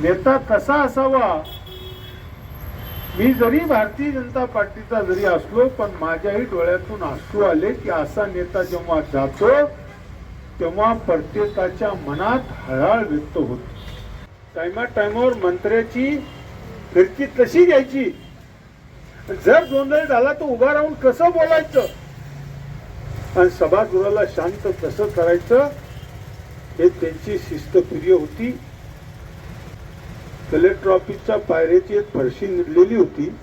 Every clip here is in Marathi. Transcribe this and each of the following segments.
नेता कसा असावा? मी जरी भारतीय जनता पार्टीचा जरी असलो पण माझ्याही डोळ्यातून असू आले की असा नेता जेव्हा जातो तेव्हा प्रत्येकाच्या मनात हळहळ व्यक्त होते. टायमा टायमावर मंत्र्याची फिरकी तशी घ्यायची? जर गोंधळ झाला तर उभा राहून कसं बोलायचं? आणि सभागृहाला शांत कसं करायचं? हे त्यांची शिस्तप्रिय होती. कलेक्टर ऑफिसच्या पायऱ्याची एक फरशी निघलेली होती.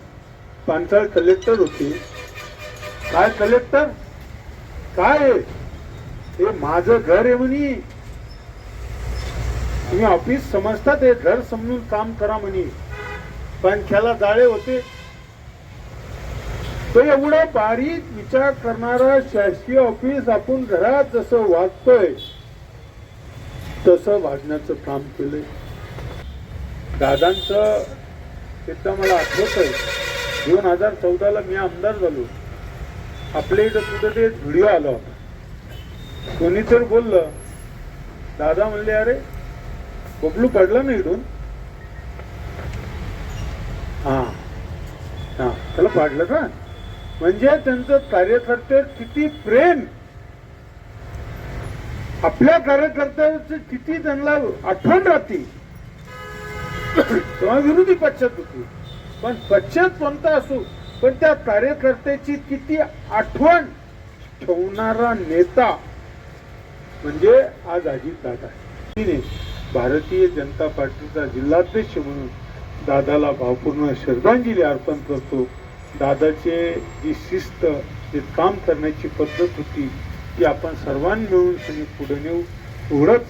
पांचाळ कलेक्टर होते. काय कलेक्टर? काय आहे? हे माझं घर आहे म्हणी. तुम्ही ऑफिस समजतात हे घर समजून काम करा म्हणे. पंख्याला जाळे होते. तो एवढा बारीक विचार करणारा शासकीय ऑफिस आपण घरात जसं वागतोय तसं वागण्याचं काम केलंय. दादांचं एकदा मला आठवत आहे दोन हजार चौदाला मी आमदार झालो. आपल्या इथं कुठं ते व्हिडिओ आला होता. कोणी तर बोललं दादा म्हणले अरे बबलू पडला ना इथून? हा. हा. त्याला पाडलं का? म्हणजे त्यांचं कार्यकर्ते किती प्रेम? आपल्या कार्यकर्त्याचं किती त्यांना आठवण राहते? तेव्हा विरोधी पक्षात होती. पण पक्षात कोणता असो पण त्या कार्यकर्त्याची किती आठवण ठेवणारा नेता म्हणजे आज अजित दादा. तिने भारतीय जनता पार्टीचा जिल्हाध्यक्ष म्हणून दादाला भावपूर्ण श्रद्धांजली अर्पण करतो. दादाचे जी शिस्त जे काम करण्याची पद्धत होती ती आपण सर्वांनी मिळून पुढे नेऊ एवढंच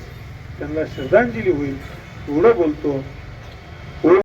त्यांना श्रद्धांजली होईल एवढं बोलतो.